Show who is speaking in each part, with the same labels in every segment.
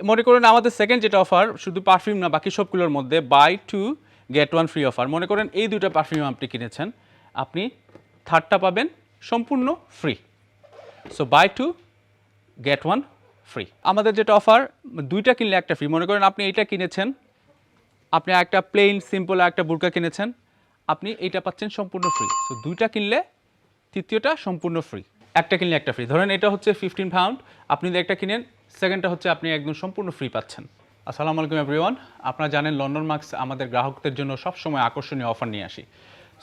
Speaker 1: মনে করেন আমাদের সেকেন্ড যেটা অফার শুধু পারফিউম না, বাকি সবগুলোর মধ্যে buy two get one free offer মনে করেন এই দুটো পারফিউম আপনি কিনেছেন, আপনি থার্ডটা পাবেন সম্পূর্ণ free so buy two get one free আমাদের যেটা অফার দুইটা কিনলে একটা ফ্রি মনে করেন আপনি এইটা কিনেছেন, আপনি একটা প্লেন সিম্পল একটা বুরকা কিনেছেন, আপনি এইটা পাচ্ছেন সম্পূর্ণ ফ্রি সো দুইটা কিনলে তৃতীয়টা সম্পূর্ণ ফ্রি একটা কিনলে একটা ফ্রি ধরেন এটা হচ্ছে ফিফটিন পাউন্ড আপনি একটা কিনেন সেকেন্ডটা হচ্ছে আপনি একদম সম্পূর্ণ ফ্রি পাচ্ছেন। আসসালামু আলাইকুম এভরিওয়ান আপনারা জানেন লন্ডন মার্কস আমাদের গ্রাহকদের জন্য সবসময় আকর্ষণীয় অফার নিয়ে আসি।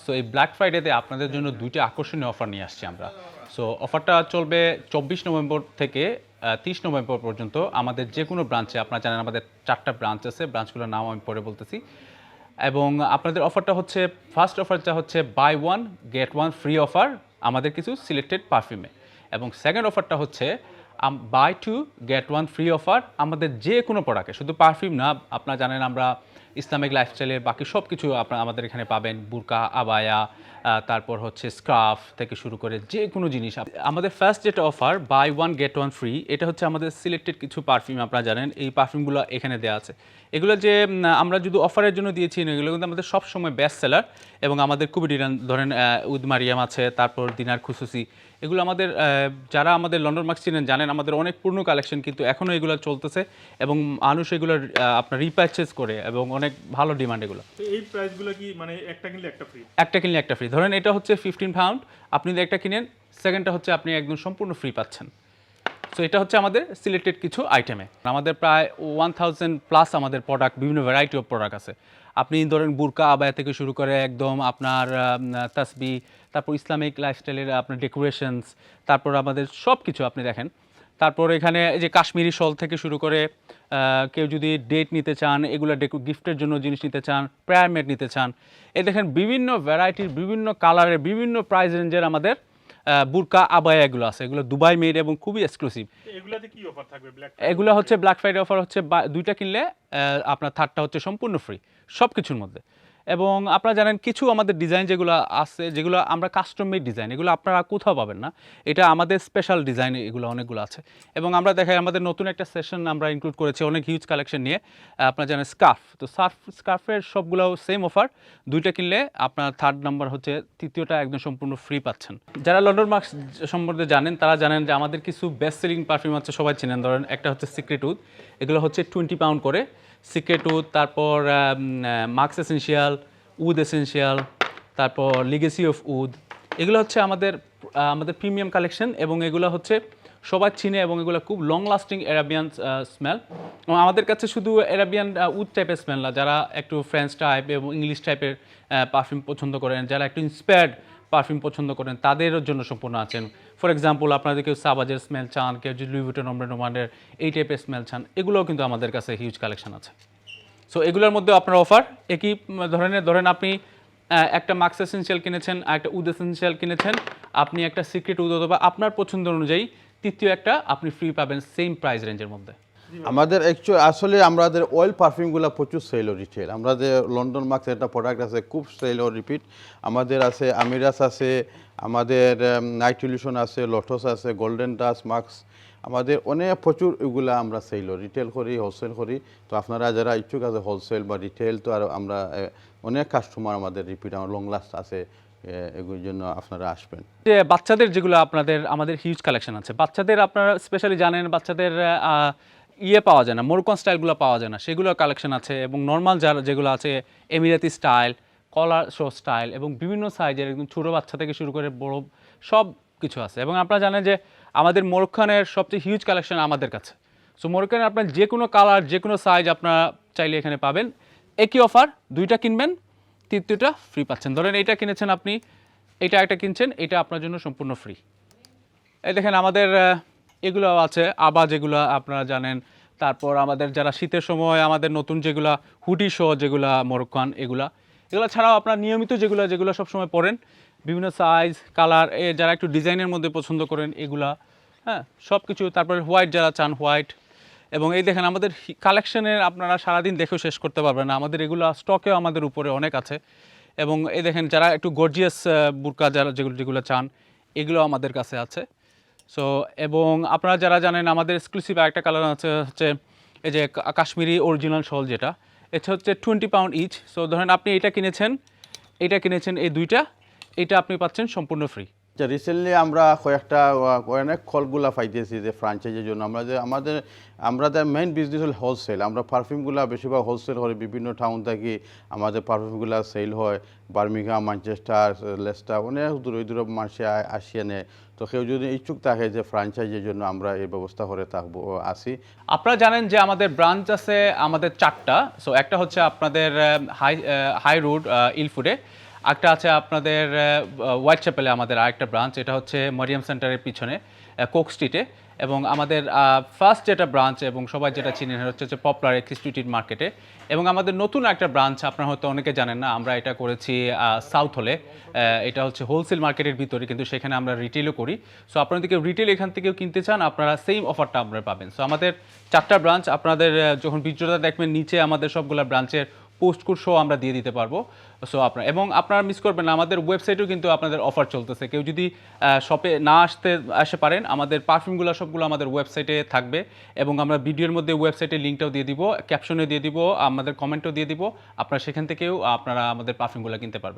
Speaker 1: সো এই ব্ল্যাক ফ্রাইডেতে আপনাদের জন্য দুইটা আকর্ষণীয় অফার নিয়ে আসছি আমরা। সো অফারটা চলবে চব্বিশ নভেম্বর থেকে তিরিশ নভেম্বর পর্যন্ত আমাদের যে কোনো ব্রাঞ্চে আপনারা জানেন আমাদের চারটা ব্রাঞ্চ আছে ব্রাঞ্চগুলোর নাম আমি পরে বলতেছি। এবং আপনাদের অফারটা হচ্ছে ফার্স্ট অফারটা হচ্ছে buy one get one free offer আমাদের কিছু সিলেক্টেড পারফিউমে এবং সেকেন্ড অফারটা হচ্ছে buy two get one free offer আমাদের যে কোনো প্রোডাক্টে শুধু পারফিউম না, আপনারা জানেন আমরা ইসলামিক লাইফস্টাইলের বাকি সব কিছু আপনারা আমাদের এখানে পাবেন। বুরকা, আবায়া তারপর হচ্ছে স্কার্ফ থেকে শুরু করে যে কোনো জিনিস আমাদের ফার্স্ট যেটা offer buy one get one free এটা হচ্ছে আমাদের সিলেক্টেড কিছু পারফিউম আপনারা জানেন এই পারফিউমগুলো এখানে দেওয়া আছে। এগুলো যে আমরা যদি অফারের জন্য দিয়েছি না, এগুলো কিন্তু আমাদের সবসময় বেস্ট সেলার এবং আমাদের খুবই ডিরান ধরেন আহ, উদ মারিয়াম আছে তারপর দিনার খুসুসি এগুলো আমাদের যারা আমাদের লন্ডন মার্কস চিনেন জানেন আমাদের অনেক পূর্ণ কালেকশন কিন্তু এখনও এগুলো চলতেছে এবং মানুষ এগুলো আপনার রিপারচেস করে এবং অনেক ভালো ডিমান্ড এগুলো।
Speaker 2: এই প্রাইসগুলো কি মানে একটা কিনলে একটা ফ্রি
Speaker 1: একটা কিনলে একটা ফ্রি ধরেন এটা হচ্ছে ফিফটিন পাউন্ড আপনি যদি একটা কিনেন সেকেন্ডটা হচ্ছে আপনি একদম সম্পূর্ণ ফ্রি পাচ্ছেন। সো এটা হচ্ছে আমাদের সিলেক্টেড কিছু আইটেমে আমাদের প্রায় ওয়ান প্লাস আমাদের প্রোডাক্ট বিভিন্ন ভ্যারাইটি অফ প্রোডাক্ট আছে। আপনি ধরেন বুরকা, আবায়া থেকে শুরু করে একদম আপনার তাসবি, তারপর ইসলামিক লাইফস্টাইলের আপনার ডেকোরেশনস তারপর আমাদের সব কিছু আপনি দেখেন। তারপর এখানে এই যে কাশ্মীরি শল থেকে শুরু করে কেউ যদি ডেট নিতে চান এগুলো গিফটের জন্য জিনিস নিতে চান প্রেয়ার মেড নিতে চান এ দেখেন বিভিন্ন ভ্যারাইটির বিভিন্ন কালারের বিভিন্ন প্রাইস রেঞ্জের আমাদের বুরকা আবায়া এগুলো আছে। এগুলো দুবাই মেড এবং খুবই এক্সক্লুসিভ
Speaker 2: এগুলাতে কি অফার থাকবে?
Speaker 1: এগুলো হচ্ছে ব্ল্যাক ফ্রাইডে অফার হচ্ছে দুইটা কিনলে আপনার থার্ডটা হচ্ছে সম্পূর্ণ ফ্রি সব কিছুর মধ্যে। এবং আপনারা জানেন কিছু আমাদের ডিজাইন যেগুলো আছে, যেগুলো আমরা কাস্টম মেড ডিজাইন এগুলো আপনারা কোথাও পাবেন না। এটা আমাদের স্পেশাল ডিজাইন এগুলো অনেকগুলো আছে। এবং আমরা দেখাই আমাদের নতুন একটা সেশন আমরা ইনক্লুড করেছি অনেক হিউজ কালেকশন নিয়ে। আপনারা জানেন স্কার্ফ তো সার্ফ স্কার্ফের সবগুলো সেম অফার দুইটা কিনলে আপনার থার্ড নাম্বার হচ্ছে, তৃতীয়টা একদম সম্পূর্ণ ফ্রি পাচ্ছেন। যারা লন্ডন মার্কস সম্বন্ধে জানেন, তারা জানেন যে আমাদের কিছু বেস্ট সেলিং পারফিউম আছে সবাই চিনেন। ধরেন একটা হচ্ছে সিক্রেট উড এগুলো হচ্ছে টোয়েন্টি পাউন্ড করে। সিক্রেট উড তারপর মার্কস এসেন্সিয়াল উড এসেন্সিয়াল তারপর লিগেসি অফ উড এগুলো হচ্ছে আমাদের আমাদের প্রিমিয়াম কালেকশন এবং এগুলো হচ্ছে সবাই চিনে এবং এগুলো খুব লং লাস্টিং অ্যারাবিয়ান স্মেল এবং আমাদের কাছে শুধু অ্যারাবিয়ান উড টাইপের স্মেল না, যারা একটু ফ্রেঞ্চ টাইপ এবং ইংলিশ টাইপের পারফিউম পছন্দ করেন, যারা একটু ইন্সপায়ার্ড পারফিউম পছন্দ করেন, তাদের জন্য সম্পূর্ণ আছেন। ফর এক্সাম্পল আপনাদের কেউ সাবাজের স্মেল চান, কেউ যদি লুইভিটন নম্বর নোমানের এই টাইপের স্মেল চান, এগুলোও কিন্তু আমাদের কাছে হিউজ কালেকশন আছে। সো এগুলোর মধ্যে আপনার অফার একই ধরনের ধরেন আপনি একটা মার্কস এসেন্সিয়াল কিনেছেন একটা উদ এসেন্সিয়াল কিনেছেন, আপনি একটা সিক্রেট উদ অথবা আপনার পছন্দ অনুযায়ী তৃতীয় একটা আপনি ফ্রি পাবেন সেম প্রাইস রেঞ্জের মধ্যে।
Speaker 3: আমাদের অ্যাকচুয়ালি আসলে আমাদের অয়েল পারফিউমগুলো প্রচুর সেল রিটেল আমরা যে লন্ডন মার্কস একটা প্রোডাক্ট আছে, খুব সেল ও রিপিট আমাদের আছে আমিরাস আছে, আমাদের নাইট আছে লটস আছে গোল্ডেন টাচ মার্কস আমাদের অনেক প্রচুর এগুলা আমরা সেল রিটেল করি হোলসেল করি। তো আপনারা যারা ইচ্ছুক আছে হোলসেল বা রিটেল তো আর আমরা অনেক কাস্টমার আমাদের রিপিট আমার লং লাস্ট আছে এগুলোর জন্য আপনারা আসবেন।
Speaker 1: যে বাচ্চাদের যেগুলো আপনাদের, আমাদের হিউজ কালেকশন আছে, বাচ্চাদের আপনারা স্পেশালি জানেন, বাচ্চাদের ইয়ে পাওয়া যায় না মোরকন স্টাইলগুলো পাওয়া যায় না। সেগুলো কালেকশন আছে এবং নর্মাল যারা, যেগুলো আছে Emirati style collar show style এবং বিভিন্ন সাইজের একদম ছোটো বাচ্চা থেকে শুরু করে বড় সব কিছু আছে। এবং আপনারা জানেন যে আমাদের মোরখানের সবচেয়ে হিউজ কালেকশন আমাদের কাছে। সো মোরখানের আপনার যে কোনো কালার যে কোনো সাইজ আপনারা চাইলে এখানে পাবেন। একই অফার দুইটা কিনবেন, তৃতীয়টা ফ্রি পাচ্ছেন। ধরেন এইটা কিনেছেন আপনি এটা একটা কিনছেন এটা আপনার জন্য সম্পূর্ণ ফ্রি এই দেখেন আমাদের এগুলো আছে, আবা যেগুলো আপনারা জানেন। তারপর আমাদের যারা শীতের সময় আমাদের নতুন যেগুলা হুডি শো যেগুলা মোরক্কান এগুলা, এগুলো ছাড়াও আপনার নিয়মিত যেগুলো যেগুলো সবসময় পরেন, বিভিন্ন সাইজ কালার এ যারা একটু ডিজাইনের মধ্যে পছন্দ করেন এগুলা হ্যাঁ সব কিছু তারপরে হোয়াইট যারা চান হোয়াইট এবং এই দেখেন আমাদের কালেকশনের আপনারা সারাদিন দেখেও শেষ করতে পারবেন না। আমাদের এগুলো স্টকেও আমাদের উপরে অনেক আছে। এবং এই দেখেন যারা একটু গর্জিয়াস বুরকা যারা যেগুলো যেগুলো চান এগুলো আমাদের কাছে আছে। সো এবং আপনারা যারা জানেন, আমাদের এক্সক্লুসিভ একটা কালার আছে, হচ্ছে এই যে কাশ্মীরি অরিজিনাল শল যেটা, এটা হচ্ছে টোয়েন্টি পাউন্ড ইচ সো ধরেন আপনি এটা কিনেছেন এটা কিনেছেন এই দুইটা, এটা আপনি পাচ্ছেন সম্পূর্ণ ফ্রি
Speaker 3: আচ্ছা রিসেন্টলি আমরা কয়েকটা অনেক কলগুলা পাইতেছি যে ফ্রাঞ্চাইজির জন্য। আমরা যে, আমাদের, আমরা আমাদের মেইন বিজনেস হল হোলসেল আমরা পারফিউমগুলা বেশিরভাগ হোলসেল হয় বিভিন্ন টাউন থেকে, আমাদের পারফিউমগুলা সেল হয়। বার্মিংহাম ম্যানচেস্টার লেস্টার অনেক দূরে দূরে মানুষে আসিয়ে নেয়। তো কেউ যদি ইচ্ছুক থাকে যে ফ্রাঞ্চাইজির জন্য আমরা এই ব্যবস্থা করে থাকব আসি।
Speaker 1: আপনারা জানেন যে আমাদের ব্রাঞ্চ আছে আমাদের চারটা। সো একটা হচ্ছে আপনাদের হাই হাই রোড ইলফুডে একটা আছে আপনাদের হোয়াইট চ্যাপেলে আমাদের আরেকটা ব্রাঞ্চ এটা হচ্ছে মরিয়াম সেন্টারের পিছনে কোক স্ট্রিটে এবং আমাদের ফার্স্ট যেটা ব্রাঞ্চ এবং সবাই যেটা চিনেন, সেটা হচ্ছে পপুলার এক্সিস্টিউটেড মার্কেটে এবং আমাদের নতুন একটা ব্রাঞ্চ আপনারা হয়তো অনেকে জানেন না, আমরা এটা করেছি সাউথ হলে এটা হচ্ছে হোলসেল মার্কেটের ভিতরে, কিন্তু সেখানে আমরা রিটেলও করি। সো কেউ রিটেল এখান থেকেও কিনতে চান, আপনারা সেম অফারটা আপনারা পাবেন। সো আমাদের চারটা ব্রাঞ্চ আপনাদের যখন ভিডিওটা দেখবেন, নিচে আমাদের সবগুলা ব্রাঞ্চের পোস্ট কোড সহ আমরা দিয়ে দিতে পারব। সো আপনার, এবং আপনারা মিস করবেন না, আমাদের ওয়েবসাইটেও কিন্তু আপনাদের অফার চলতেছে। কেউ যদি শপে না আসতে, আসে পারেন, আমাদের পারফিউমগুলো সবগুলো আমাদের ওয়েবসাইটে থাকবে এবং আমরা ভিডিওর মধ্যে ওয়েবসাইটে লিঙ্কটাও দিয়ে দিব ক্যাপশনে দিয়ে দিব, আমাদের কমেন্টও দিয়ে দিব। আপনারা সেখান থেকেও আপনারা আমাদের পারফিউমগুলো কিনতে পারবেন।